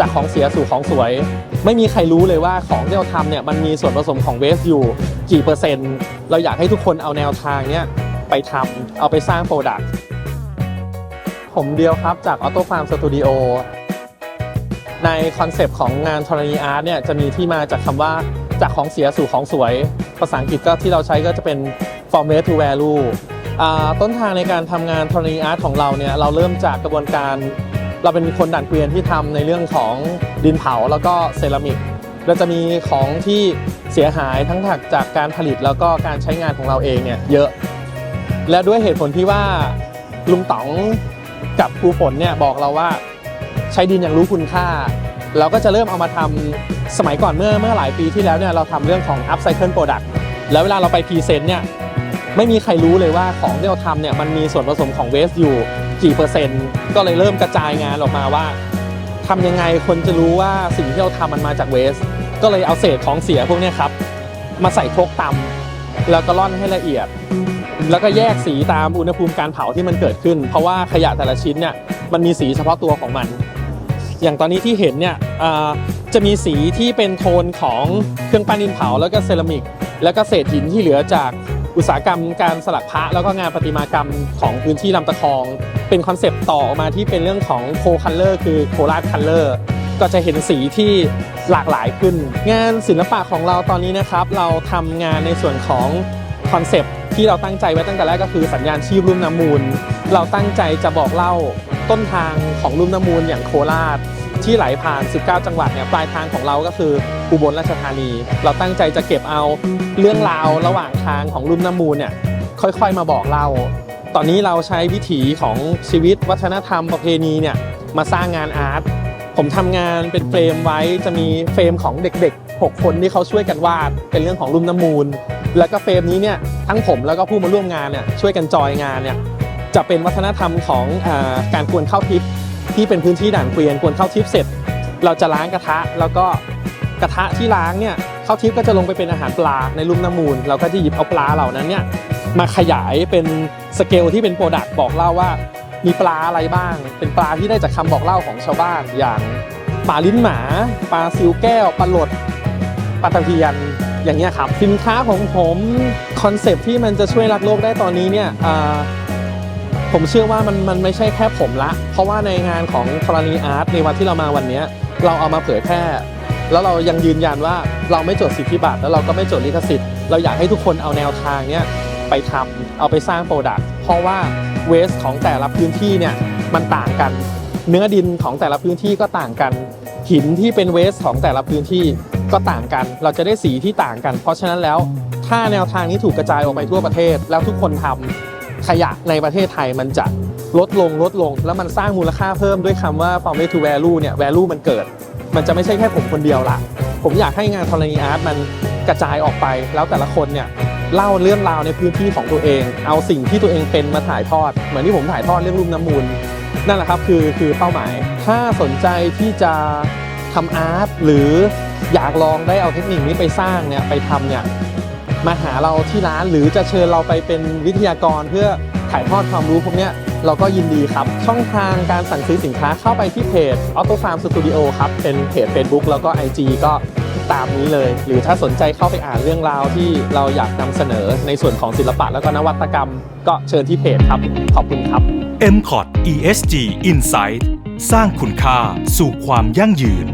จากของเสียสู่ของสวย ไม่มีใครรู้เลยว่าของที่เราทำเนี่ยมันมีส่วนผสมของเวสอยู่กี่เปอร์เซ็นต์ เราอยากให้ทุกคนเอาแนวทางเนี้ยไปทำเอาไปสร้างโปรดักต์ผมเดียวครับจาก Auto Farm Studio ในคอนเซปต์ของงานธรณีอาร์ตเนี่ยจะมีที่มาจากคำว่าจากของเสียสู่ของสวย ภาษาอังกฤษก็ที่เราใช้ก็จะเป็น from waste to value ต้นทางในการทำงานธรณีอาร์ตของเราเนี่ยเราเริ่มจากกระบวนการ เราเป็นคนดัดเกวียนที่ทำในเรื่องของดินเผาแล้วก็เซรามิกเราจะมีของที่เสียหายทั้งจากการผลิตแล้วก็การใช้งานของเราเองเนี่ยเยอะ และด้วยเหตุผลที่ว่าลุงต๋องกับครูฝนเนี่ยบอกเราว่าใช้ดินอย่างรู้คุณค่า เราก็จะเริ่มเอามาทำสมัยก่อนเมื่อเมื่อหลายปีที่แล้วเนี่ยเราทำเรื่องของ upcycle product แล้วเวลาเราไปพรีเซนต์เนี่ยไม่มีใครรู้เลยว่าของที่เราทำเนี่ยมันมีส่วนผสมของเวสอยู่ กี่เปอร์เซ็นต์ ก็เลยเริ่มกระจายงานออกมาว่าทำยังไงคนจะรู้ว่าสิ่งที่เราทำมันมาจากเวส ก็เลยเอาเศษของเสียพวกนี้ครับมาใส่ครกตำแล้วก็ร่อนให้ละเอียด แล้วก็แยกสีตามอุณหภูมิการเผาที่มันเกิดขึ้น เพราะว่าขยะแต่ละชิ้นเนี่ยมันมีสีเฉพาะตัวของมัน อย่างตอนนี้ที่เห็นเนี่ยจะมีสีที่เป็นโทนของเครื่องปั้นดินเผาแล้วก็เซรามิก แล้วก็เศษหินที่เหลือจาก อุตสาหกรรมการสลักพระแล้วก็งานประติมากรรมของพื้นที่ลำตะคอง เป็นคอนเซปต์ต่อออกมาที่เป็นเรื่องของโคคัลเลอร์คือโคราชคัลเลอร์ก็จะเห็นสีที่หลากหลายขึ้น งานศิลปะของเราตอนนี้นะครับ เราทำงานในส่วนของคอนเซปต์ที่เราตั้งใจไว้ตั้งแต่แรกก็คือสัญญาณชีพรุ่มน้ำมูล เราตั้งใจจะบอกเล่าต้นทางของรุ่มน้ำมูลอย่างโคราช ที่ไหลผ่าน 19 จังหวัดเนี่ยปลายทางของเราก็คืออุบลราชธานี เราตั้งใจจะเก็บเอาเรื่องราวระหว่างทางของรุ่มน้ำมูลเนี่ยค่อยๆมาบอกเล่าตอนนี้เราใช้วิถีของชีวิตวัฒนธรรมประเพณีเนี่ยมาสร้างงานอาร์ตผมทำงานเป็นเฟรมไว้จะมีเฟรมของเด็กๆ 6 คนที่เขาช่วยกันวาดเป็นเรื่องของรุ่มน้ำมูล แล้วก็เฟรมนี้เนี่ยทั้งผมแล้วก็ผู้มาร่วมงานเนี่ยช่วยกันจอยงานเนี่ยจะเป็นวัฒนธรรมของอการกวนข้าวทิพย์ ที่เป็นพื้นที่ด่านเกวียนกวนข้าวทิพเสร็จ เราจะล้างกระทะแล้วก็กระทะที่ล้างเนี่ยข้าวทิพก็จะลงไปเป็นอาหารปลาในลุ่มน้ำมูล เราก็จะหยิบเอาปลาเหล่านั้นเนี่ยมาขยายเป็นสเกลที่เป็นโปรดักต์บอกเล่าว่า มีปลาอะไรบ้าง เป็นปลาที่ได้จากคำบอกเล่าของชาวบ้านอย่างปลาลิ้นหมา ปลาซิวแก้วปลาหลดปลาตะเพียนอย่างเงี้ยครับสินค้าของผมคอนเซปที่มันจะช่วยรักโลกได้ตอนนี้เนี่ยอ่า ผมเชื่อว่ามันมันไม่ใช่แค่ผมละ เพราะว่าในงานของธรณีอาร์ตในวันที่เรามาวันนี้เราเอามาเผยแพร่ แล้วเรายังยืนยันว่าเราไม่จดสิทธิบัตรแล้วเราก็ไม่จดลิขสิทธิ์เราอยากให้ทุกคนเอาแนวทางเนี้ยไปทำเอาไปสร้างโปรดักต์เพราะว่าเวสของแต่ละพื้นที่เนี่ยมันต่างกัน เนื้อดินของแต่ละพื้นที่ก็ต่างกัน หินที่เป็นเวสของแต่ละพื้นที่ก็ต่างกัน เราจะได้สีที่ต่างกัน เพราะฉะนั้นแล้วถ้าแนวทางนี้ถูกกระจายออกไปทั่วประเทศแล้วทุกคนทำ ขยะในประเทศไทยมันจะลดลงลดลง แล้วมันสร้างมูลค่าเพิ่มด้วยคำว่า from waste to value เนี่ย value มันเกิด มันจะไม่ใช่แค่ผมคนเดียวละผมอยากให้งานธรณีอาร์ตมันกระจายออกไป แล้วแต่ละคนเนี่ยเล่าเรื่องราวในพื้นที่ของตัวเอง เอาสิ่งที่ตัวเองเป็นมาถ่ายทอด เหมือนที่ผมถ่ายทอดเรื่องรุ่มน้ำมูล นั่นแหละครับคือคือเป้าหมาย ถ้าสนใจที่จะทำอาร์ตหรืออยากลองได้เอาเทคนิคนี้ไปสร้างเนี่ยไปทำเนี่ย มาหาเราที่ร้านหรือจะเชิญเราไปเป็นวิทยากรเพื่อถ่ายทอดความรู้พวกนี้เราก็ยินดีครับ ช่องทางการสั่งซื้อสินค้าเข้าไปที่เพจ Auto Farm Studio ครับ เป็นเพจ Facebook แล้วก็ IG ก็ตามนี้เลย หรือถ้าสนใจเข้าไปอ่านเรื่องราวที่เราอยากนำเสนอในส่วนของศิลปะแล้วก็นวัตกรรม ก็เชิญที่เพจครับ ขอบคุณครับ m c o t ESG Insight สร้างคุณค่าสู่ความยั่งยืน